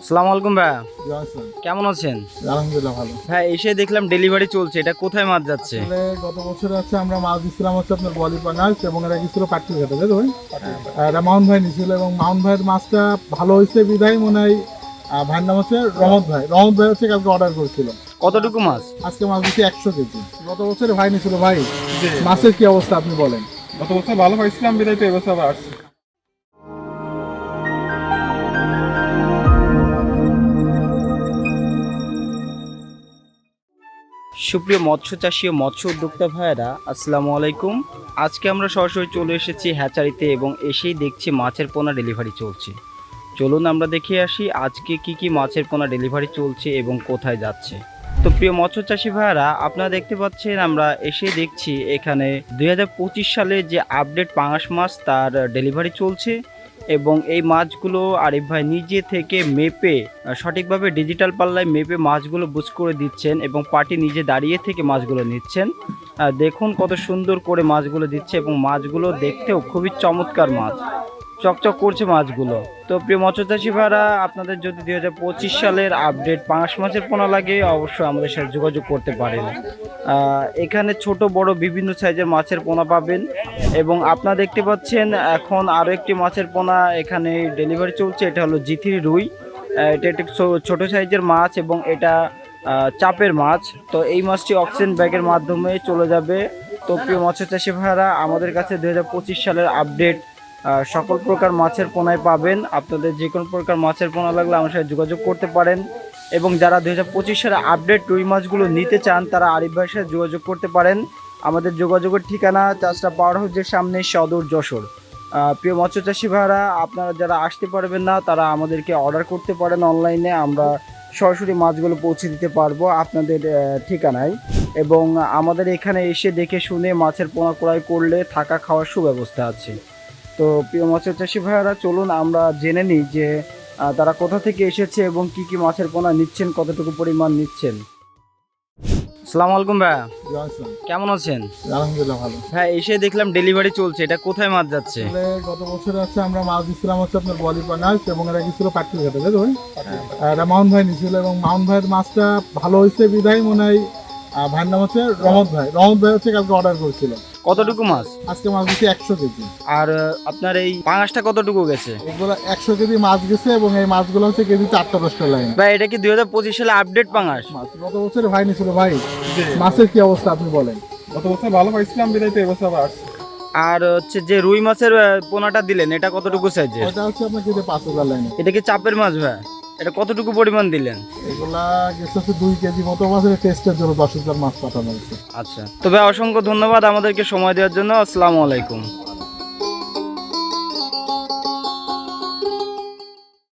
আসসালামু আলাইকুম জয়সন কেমন আছেন? আলহামদুলিল্লাহ ভালো। হ্যাঁ এসে দেখলাম ডেলিভারি চলছে। এটা কোথায় মাছ যাচ্ছে? গত বছর হচ্ছে আমরা মাছ দিচ্ছিলাম হচ্ছে আপনার বলিপানা এবং গেছিল তাই তো ভাই? আর মাউন্ট ভাই নিছিল এবং মাউন্ট ভাইয়ের মাছটা ভালো হয়েছে বিধায় মনে হয় ভাইয়ের নাম হচ্ছে রহমত ভাই। রহমত ভাই হচ্ছে কালকে অর্ডার করেছিল। কতটুকু মাছ? আজকে মাছ দিচ্ছি একশো কেজি। গত বছরে ভাই নিছিল ভাই। মাছের কি অবস্থা আপনি বলেন? গত বছর ভালো পাইছিলাম বিদায় তো এবছর আবার আসছে। সুপ্রিয় মৎস্য চাষী ও মৎস্য উদ্যোক্তা ভাইয়েরা, আসসালামু আলাইকুম। আজকে আমরা সরাসরি চলে এসেছি হ্যাচারিতে এবং এসেই দেখছি মাছের পোনা ডেলিভারি চলছে। চলুন আমরা দেখে আসি আজকে কি কি মাছের পোনা ডেলিভারি চলছে এবং কোথায় যাচ্ছে। তো প্রিয় মৎস্য চাষী ভাইয়েরা, আপনারা দেখতে পাচ্ছেন আমরা এসে দেখছি এখানে দুই হাজার পঁচিশ সালে যে আপডেট পাঙাশ মাছ তার ডেলিভারি চলছে। এবং এই মাছগুলো আরিফ ভাই নিজে থেকে মেপে সঠিকভাবে ডিজিটাল পাল্লায় মেপে মাছগুলো বুঝ করে দিচ্ছেন এবং পার্টি নিজে দাঁড়িয়ে থেকে মাছগুলো নিচ্ছেন। দেখুন কত সুন্দর করে মাছগুলো দিচ্ছে এবং মাছগুলো দেখতেও খুবই চমৎকার মাছ। চকচক করছে মাছগুলো। তো প্রিয় মৎস্যচাষী ভাইরা, আপনাদের যদি দুই হাজার পঁচিশ সালের আপডেট পাঁচ মাছের পোনা লাগে, অবশ্যই আমাদের সাথে যোগাযোগ করতে পারেন। এখানে ছোট, বড়, বিভিন্ন সাইজের মাছের পোনা পাবেন এবং আপনারা দেখতে পাচ্ছেন এখন আরও একটি মাছের পোনা এখানে ডেলিভারি চলছে। এটা হলো জিথির রুই। এটা একটি ছোট সাইজের মাছ এবং এটা চাপের মাছ। তো এই মাছটি অক্সিজেন ব্যাগের মাধ্যমে চলে যাবে। তো প্রিয় মৎস্য চাষী আমাদের কাছে দু হাজার পঁচিশ সালের আপডেট সকল প্রকার মাছের পোনায় পাবেন। আপনাদের যে কোনো প্রকার মাছের পোনা লাগলে আমার সাথে যোগাযোগ করতে পারেন। এবং যারা দু হাজার পঁচিশ সালে আপডেট রুই মাছগুলো নিতে চান, তারা আরিফ ভাইয়ের সাথে যোগাযোগ করতে পারেন। আমাদের যোগাযোগের ঠিকানা চাষটা পাওয়ার হাউসের সামনে সদর যশোর। প্রিয় মৎস্য চাষী ভাইরা আপনারা যারা আসতে পারবেন না, তারা আমাদেরকে অর্ডার করতে পারেন অনলাইনে আমরা সরাসরি মাছগুলো পৌঁছে দিতে পারব আপনাদের ঠিকানায়। এবং আমাদের এখানে এসে দেখে শুনে মাছের পোনা ক্রয় করলে থাকা খাওয়ার সুব্যবস্থা আছে। তো প্রিয় মৎস্য চাষী ভাইয়ারা চলুন আমরা জেনে নিই যে তারা কোথা থেকে এসেছে এবং কি কি মাছের পোনা নিচ্ছেন কতটুকু পরিমাণ নিচ্ছেন? আসসালামু আলাইকুম ভাইয়া। কেমন আছেন? আলহামদুলিল্লাহ ভালো। হ্যাঁ এসে দেখলাম ডেলিভারি চলছে এটা কোথায় মাছ যাচ্ছে? গত বছর আছে আমরা মাছ দিচ্ছিলাম হচ্ছে আপনার বলি পানাস এবং এরা গেছিল পাটকি ঘাটে ভাই? আর এরা মাউন্ট ভাই নিছিল এবং মাউন্ট ভাইয়ের মাছটা ভালো হয়েছে বিধায় মনে হয় আহ, ভাইয়ের নাম হচ্ছে রহমত ভাই। রহমত ভাই হচ্ছে কালকে অর্ডার করেছিল। কতটুকু মাছ? আজকে মাছ দিচ্ছি একশো কেজি। আর আপনার এই পাঙাশটা কতটুকু গেছে? এগুলো একশো কেজি মাছ গেছে এবং এই মাছগুলো হচ্ছে কেজি চারটা দশটা লাইন ভাই এটা কি দুই হাজার পঁচিশ সালে আপডেট পাঙাশ? মাছ গত বছরে ভাই নিছিল ভাই। মাছের কি অবস্থা আপনি বলেন। গত বছর ভালো পাইছিলাম বিদায় তো এবছর আবার আসছে। আর হচ্ছে যে রুই মাছের পোনাটা দিলেন এটা কতটুকু সাইজের ওটা হচ্ছে আপনার কেজি পাঁচ হাজার লাইন এটা কি চাপের মাছ ভাই? এটা কতটুকু পরিমাণ দিলেন? এগুলা গেছে দুই কেজি মতো মাছের টেস্টের জন্য দশ হাজার মাছ পাঠানো হয়েছে। আচ্ছা। তবে অসংখ্য ধন্যবাদ আমাদেরকে সময় দেওয়ার জন্য। আসসালামু আলাইকুম।